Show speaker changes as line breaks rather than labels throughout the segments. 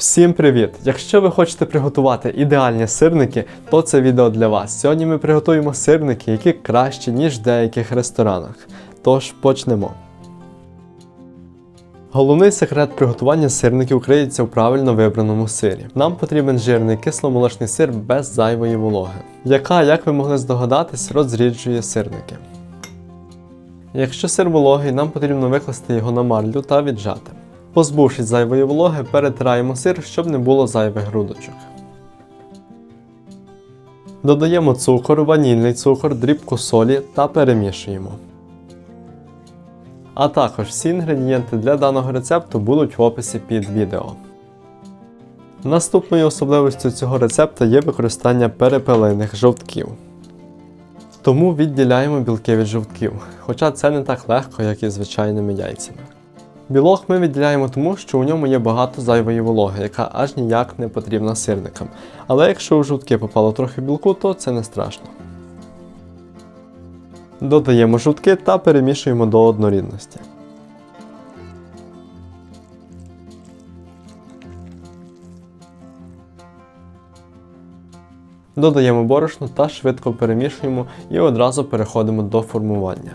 Всім привіт! Якщо ви хочете приготувати ідеальні сирники, то це відео для вас. Сьогодні ми приготуємо сирники, які кращі, ніж в деяких ресторанах. Тож почнемо. Головний секрет приготування сирників криється у правильно вибраному сирі. Нам потрібен жирний кисломолочний сир без зайвої вологи, яка, як ви могли здогадатись, розріджує сирники. Якщо сир вологий, нам потрібно викласти його на марлю та віджати. Позбувшись зайвої вологи, перетираємо сир, щоб не було зайвих грудочок. Додаємо цукор, ванільний цукор, дрібку солі та перемішуємо. А також всі інгредієнти для даного рецепту будуть в описі під відео. Наступною особливістю цього рецепту є використання перепелиних жовтків. Тому відділяємо білки від жовтків, хоча це не так легко, як і звичайними яйцями. Білок ми відділяємо тому, що у ньому є багато зайвої вологи, яка аж ніяк не потрібна сирникам. Але якщо у жовтки попало трохи білку, то це не страшно. Додаємо жовтки та перемішуємо до однорідності. Додаємо борошно та швидко перемішуємо і одразу переходимо до формування.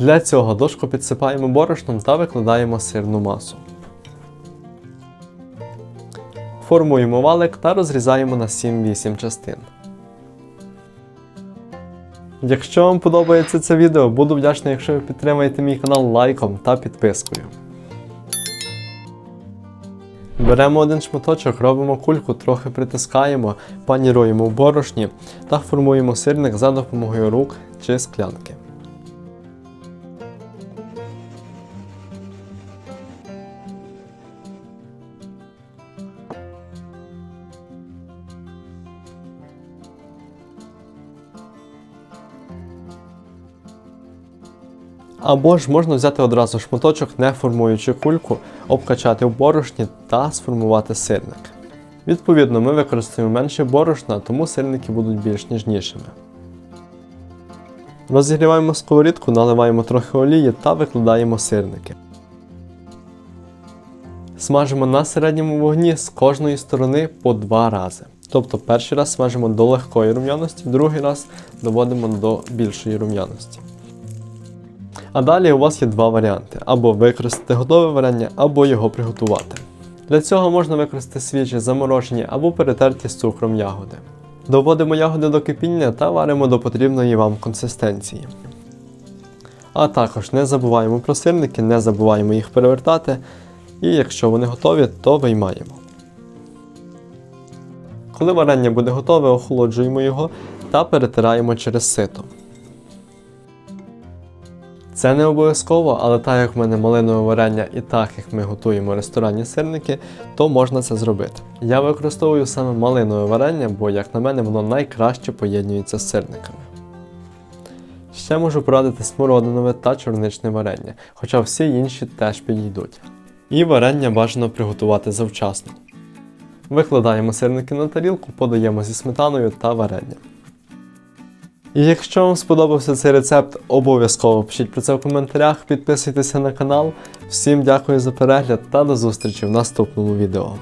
Для цього дошку підсипаємо борошном та викладаємо сирну масу. Формуємо валик та розрізаємо на 7-8 частин. Якщо вам подобається це відео, буду вдячний, якщо ви підтримаєте мій канал лайком та підпискою. Беремо один шматочок, робимо кульку, трохи притискаємо, паніруємо в борошні та формуємо сирник за допомогою рук чи склянки. Або ж можна взяти одразу шматочок, не формуючи кульку, обкачати в борошні та сформувати сирник. Відповідно, ми використаємо менше борошна, тому сирники будуть більш ніжнішими. Розігріваємо сковорідку, наливаємо трохи олії та викладаємо сирники. Смажимо на середньому вогні з кожної сторони по два рази. Тобто перший раз смажимо до легкої рум'яності, другий раз доводимо до більшої рум'яності. А далі у вас є два варіанти: або використати готове варення, або його приготувати. Для цього можна використати свіжі, заморожені або перетерті з цукром ягоди. Доводимо ягоди до кипіння та варимо до потрібної вам консистенції. А також не забуваємо про сирники, не забуваємо їх перевертати. І якщо вони готові, то виймаємо. Коли варення буде готове, охолоджуємо його та перетираємо через сито. Це не обов'язково, але так як в мене малинове варення і так як ми готуємо ресторанні сирники, то можна це зробити. Я використовую саме малинове варення, бо, як на мене, воно найкраще поєднується з сирниками. Ще можу порадити смородинове та чорничне варення, хоча всі інші теж підійдуть. І варення бажано приготувати завчасно. Викладаємо сирники на тарілку, подаємо зі сметаною та варенням. І якщо вам сподобався цей рецепт, обов'язково пишіть про це в коментарях, підписуйтеся на канал. Всім дякую за перегляд та до зустрічі в наступному відео.